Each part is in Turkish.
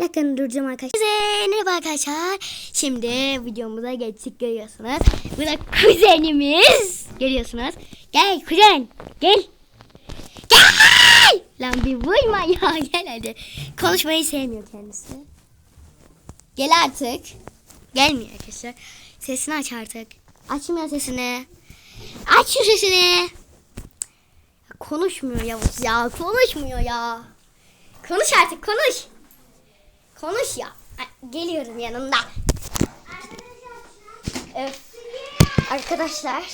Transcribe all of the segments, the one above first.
Dakika duracağım arkadaşlar. Merhaba arkadaşlar. Şimdi videomuza geçtik görüyorsunuz. Bu da kuzenimiz. Görüyorsunuz. Gel kuzen. Gel. Gel. Lan bir vurma ya. Gel hadi. Konuşmayı sevmiyor kendisi. Gel artık. Gelmiyor arkadaşlar. Sesini aç artık. Açmıyor sesini. Aç şu sesini. Konuşmuyor Yavuz ya. Konuşmuyor ya. Konuş artık konuş. Konuş ya. Geliyorum yanında. Evet. Arkadaşlar.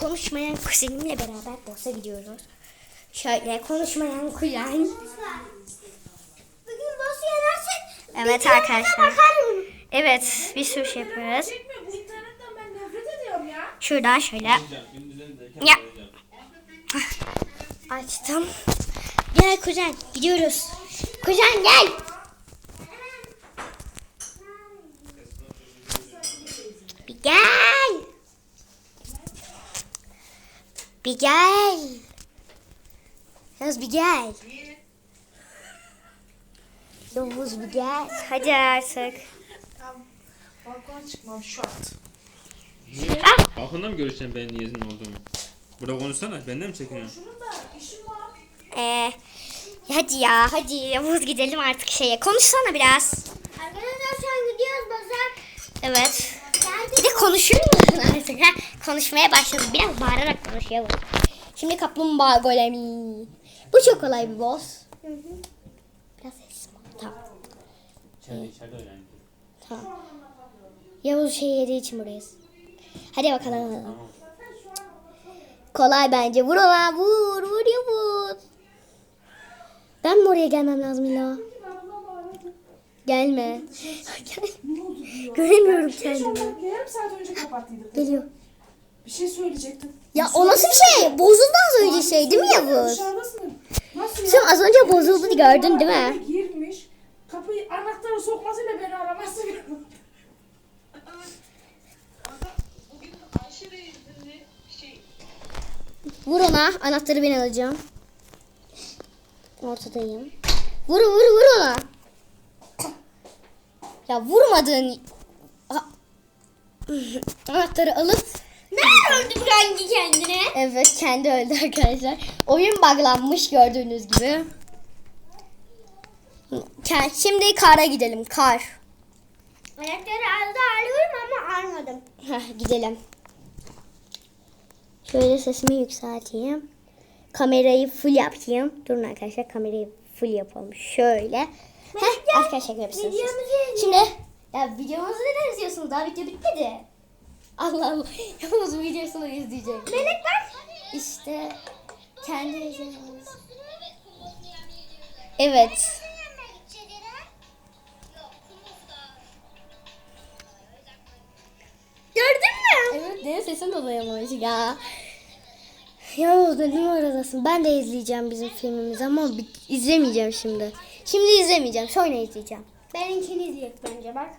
Konuşmayan kuzenimle beraber bossa gidiyoruz. Şöyle konuşmayan kuzen. Bugün boss yenersek Evet arkadaşlar. Evet bir sürü şey yapıyoruz. Çekmiyor. Bu internetten ben nefret ediyorum ya. Şuradan şöyle. Ya. Açtım. Gel kuzen gidiyoruz. Kuzen gel. Bir gel. Bir gel. Yaz bir gel. Yavuz bir gel. Hadi artık. Balkona çıkmam şu an. Ah. Balkonda mı görüşeceksin benim niyezin olduğumu? Burada konuşsana. Benden mi çekiniyorsun? Şunun da işim var. Ee, hadi ya hadi Yavuz gidelim artık şeye. Konuşsana biraz. Arkadaşlar şu an gidiyoruz Bozak. Evet. Bir de konuşur artık? Ha? Konuşmaya başladı. Biraz bağırarak konuşuyor. Şimdi kaplumbağa golemi. Bu çok kolay bir boss. Biraz sessiz ol. Tamam. İçeride. Tamam. Yavuz şey yediği için buradayız. Hadi bakalım. Tamam. Kolay bence. Vur ona vur. Vur Yavuz. Ben mi oraya gelmem lazım illa? Gelme. Gel. Göremiyorum kendimi. Yarım saat önce kapattıydık. Geliyor. Bir şey söyleyecektim. Ya o nasıl bir şey? Bozuldu az önce şey değil mi Yavuz? Dışarıdasın. Nasıl ya? Sen az önce bozuldu gördün değil mi? Girmiş. Kapıyı anahtarı sokmasıyla beni araması. Vur ona. Anahtarı ben alacağım. Ortadayım. Vur vur vur ona. Ya vurmadın. Ha- Anahtarı alıp ne öldü hangi kendine? Evet kendi öldü arkadaşlar. Oyun buglanmış gördüğünüz gibi. Şimdi kara gidelim. Kar. Ayakları aldı alıyorum ama almadım. Heh, gidelim. Şöyle sesimi yükselteyim. Kamerayı full yapayım. Durun arkadaşlar kamerayı full yapalım. Şöyle. Arkadaşlar görebilirsiniz. Şimdi ya videomuzu neden izliyorsunuz? Daha video bitmedi. Allah Allah. Yalnız videosunu izleyecek. Melek bak. İşte kendi izlememiz. Evet. Gördün mü? Evet benim sesim de duyamamış ya. Yavuz dedim aradasın. Ben de izleyeceğim bizim filmimizi ama izlemeyeceğim şimdi. Şimdi izlemeyeceğim. Sonra izleyeceğim. Benimkini izleyek bence bak.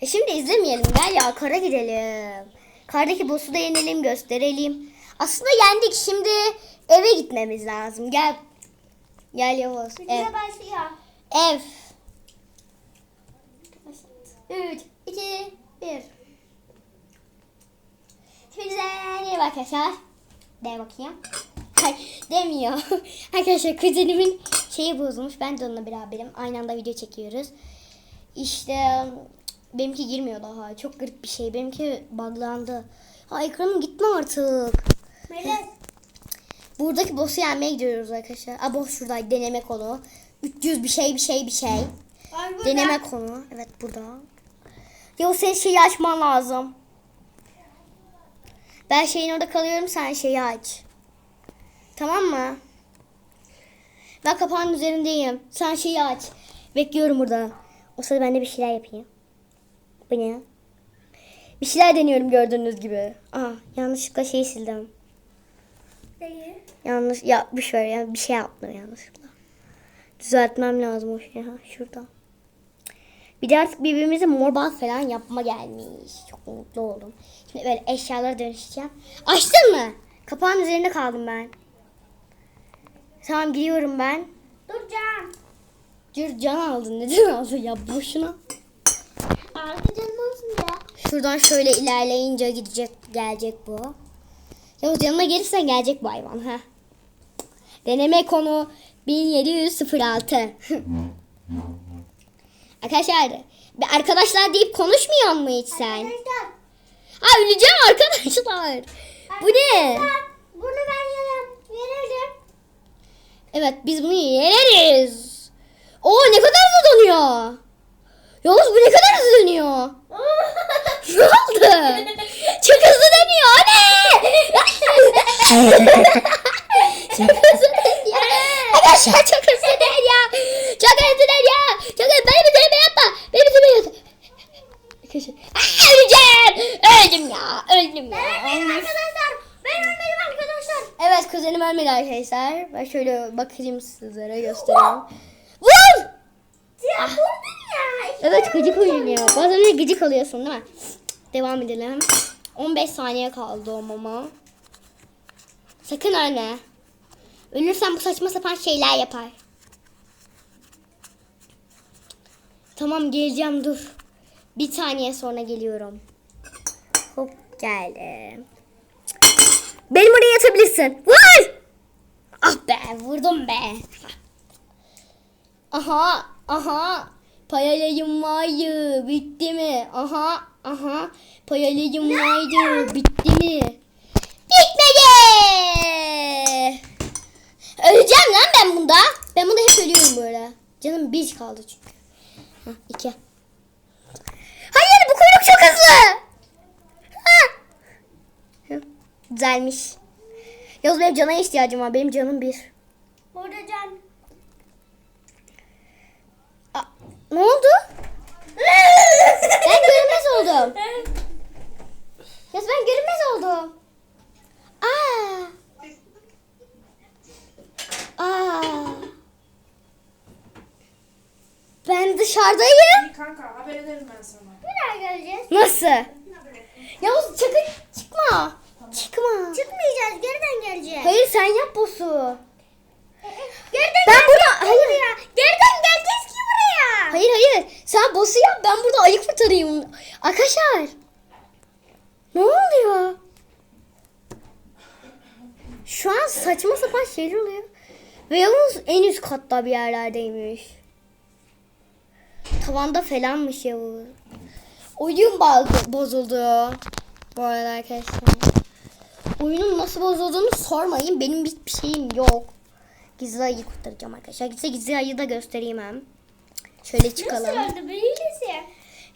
E şimdi izlemeyelim. Gel ya kara gidelim. Kardaki boss'u da yenelim gösterelim. Aslında yendik. Şimdi eve gitmemiz lazım. Gel. Gel Yavuz. Ev. Video başlıyor. Ev. 3, 2, 1. Hepinize merhaba arkadaşlar. De bakayım. Hayır demiyor. arkadaşlar kuzenimin şeyi bozulmuş. Ben de onunla beraberim. Aynı anda video çekiyoruz. İşte benimki girmiyor daha. Çok garip bir şey. Benimki buglandı. Ha ekranım gitme artık. Melek. Buradaki boss'u yenmeye gidiyoruz arkadaşlar. Aa boss şuradaydı. Deneme konu. 300 bir şey bir şey bir şey. Ay. Deneme konu. Evet burada. Ya o senin şeyi açman lazım. Ben şeyin orada kalıyorum sen şeyi aç. Tamam mı? Ben kapağın üzerindeyim. Sen şeyi aç. Bekliyorum burada. O sırada ben de bir şeyler yapayım. Bu ne? Bir şeyler deniyorum gördüğünüz gibi. Aha yanlışlıkla şeyi sildim. Değil. Yanlış yapmış öyle yani bir şey yaptım yanlışlıkla. Düzeltmem lazım o şeyi. Ha, şurada. Bir de artık birbirimize mor falan yapma gelmiş. Çok mutlu oldum. Şimdi böyle eşyalara dönüşeceğim. Açtın mı? Kapağın üzerinde kaldım ben. Tamam gidiyorum ben. Duracağım. Cır can aldın. Neden aldın ya boşuna? Arka canım olsun ya. Şuradan şöyle ilerleyince gidecek gelecek bu. Yavuz yanına gelirsen gelecek bu hayvan ha. Deneme konu 1706. Arkadaşlar arkadaşlar deyip konuşmuyor mu hiç sen? Arkadaşlar. Ha öleceğim arkadaşlar. Bu ne? Bunu ben yerim. Evet biz bunu yeneriz. Oo ne kadar hızlı dönüyor. Yavuz bu ne kadar hızlı dönüyor. Ne oldu? Çok hızlı dönüyor. O ne? çok hızlı dönüyor. Arkadaşlar çok hızlı dönüyor. Çok hızlı dönüyor. Çok hızlı. Benim üzerime yapma. Benim üzerime yapma. Arkadaşlar. Öleceğim. Öldüm ya. Öldüm ya. Benim arkadaşlar. Ben ölmedim arkadaşlar. Evet kuzenim ölmedi arkadaşlar. Ben şöyle bakayım sizlere göstereyim. Vur! Ya ya. Evet gıcık oynuyor. Bazen de gıcık oluyorsun değil mi? Devam edelim. 15 saniye kaldı o mama. Sakın ölme. Ölürsen bu saçma sapan şeyler yapar. Tamam geleceğim dur. Bir saniye sonra geliyorum. Hop geldim. Benim oraya yatabilirsin. Vur! Ah be vurdum be. Aha aha payalayım vardı bitti mi? Aha aha payalayım vardı bitti mi? Bitmedi. Öleceğim lan ben bunda. Ben bunda hep ölüyorum böyle. Canım bir kaldı çünkü. Ha, iki. Hayır bu kuyruk çok hızlı. Ha. Hı, Güzelmiş. Yalnız benim cana ihtiyacım var. Benim canım bir. Burada can. Aa, ne oldu? ben görünmez oldum. Ya ben görünmez oldum. Aa. Aa. Ben dışarıdayım. Kanka haber ederim ben sana. Bir daha geleceğiz. Nasıl? Yavuz sakın çıkma. Çıkma. Çıkmayacağız. Geriden geleceğiz. Hayır sen yap boss'u. Geriden Ben burada hayır. buraya. Geriden geleceğiz ki buraya. Hayır hayır. Sen boss'u yap ben burada ayı kurtarayım. Arkadaşlar. Ne oluyor? Şu an saçma sapan şeyler oluyor. Ve Yavuz en üst katta bir yerlerdeymiş. Tavanda falanmış Yavuz. Oyun bozuldu. Bu arada arkadaşlar. Oyunun nasıl bozulduğunu sormayın. Benim hiçbir şeyim yok. Gizli ayı kurtaracağım arkadaşlar. Gizli gizli ayı da göstereyim hem. Şöyle çıkalım. Nasıl oldu? Böylesi.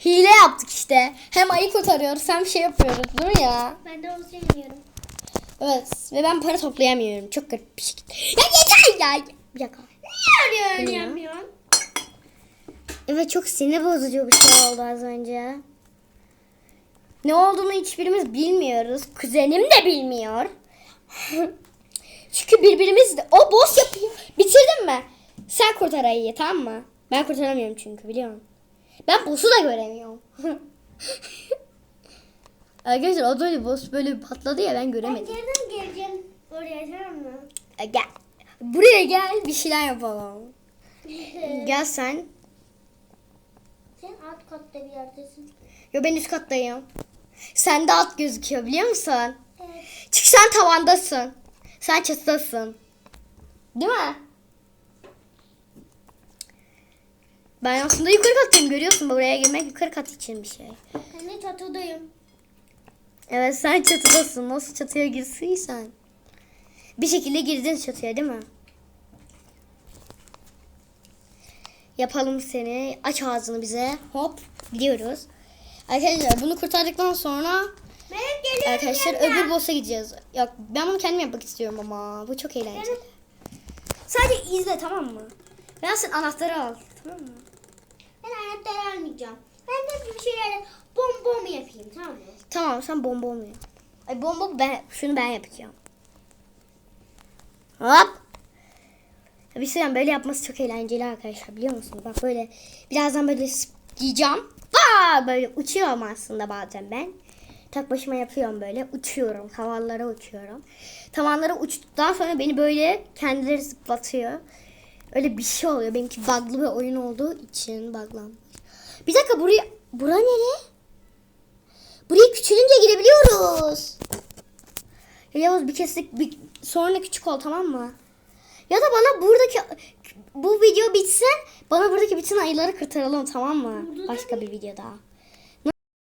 Hile yaptık işte. Hem ayı kurtarıyoruz hem şey yapıyoruz mi ya? Ben de onu sevmiyorum. Evet ve ben para toplayamıyorum. Çok garip bir şekilde. Ya yeter ya. Bir dakika. Niye öyle Niye? yapıyorsun? Evet çok sinir bozucu bir şey oldu az önce. Ne olduğunu hiçbirimiz bilmiyoruz. Kuzenim de bilmiyor. Çünkü birbirimiz de o boss yapıyor. Bitirdin mi? Sen kurtar ayıyı tamam mı? Ben kurtaramıyorum çünkü biliyorum. Ben boss'u da göremiyorum. Arkadaşlar o böyle boss böyle patladı ya ben Ben göremedim. geriden geleceğim. Oraya tamam mı? E, Gel. Buraya gel bir şeyler yapalım. Gel sen. Sen alt katta bir yerdesin. Yo ben üst kattayım. Sende alt gözüküyor biliyor musun? Evet. Çünkü sen tavandasın. Sen çatıdasın. Değil mi? Ben aslında yukarı kattayım görüyorsun. Buraya girmek yukarı kat için bir şey. Ben de çatıdayım. Evet sen çatıdasın. Nasıl çatıya girsiysen. Bir şekilde girdin çatıya değil mi? Yapalım seni. Aç ağzını bize. Hop gidiyoruz. Arkadaşlar bunu kurtardıktan sonra arkadaşlar yanına. öbür boss'a gideceğiz. Yok ben bunu kendim yapmak istiyorum ama bu çok eğlenceli. Sadece izle tamam mı? Ben sen anahtarı al. Tamam mı? Ben anahtarı almayacağım. Ben de bir şeyler bom bom yapayım tamam mı? Tamam sen bomba olmuyor. Ay bomba ben şunu ben yapacağım. Hop. Bir şey böyle yapması çok eğlenceli arkadaşlar biliyor musunuz? Bak böyle birazdan böyle diyeceğim. Aa, böyle uçuyorum aslında bazen ben. Tek başıma yapıyorum böyle. Uçuyorum. Tavanlara uçuyorum. Tavanlara uçtuktan sonra beni böyle kendileri zıplatıyor. Öyle bir şey oluyor. Benimki bug'lı bir oyun olduğu için buglanmış. Bir dakika buraya... Bura nere? Buraya küçülünce girebiliyoruz. Ya Yavuz bir kesik bir, sonra küçük ol tamam mı? Ya da bana buradaki bu video bitsin bana buradaki bütün ayıları kurtaralım tamam mı? Başka bir videoda.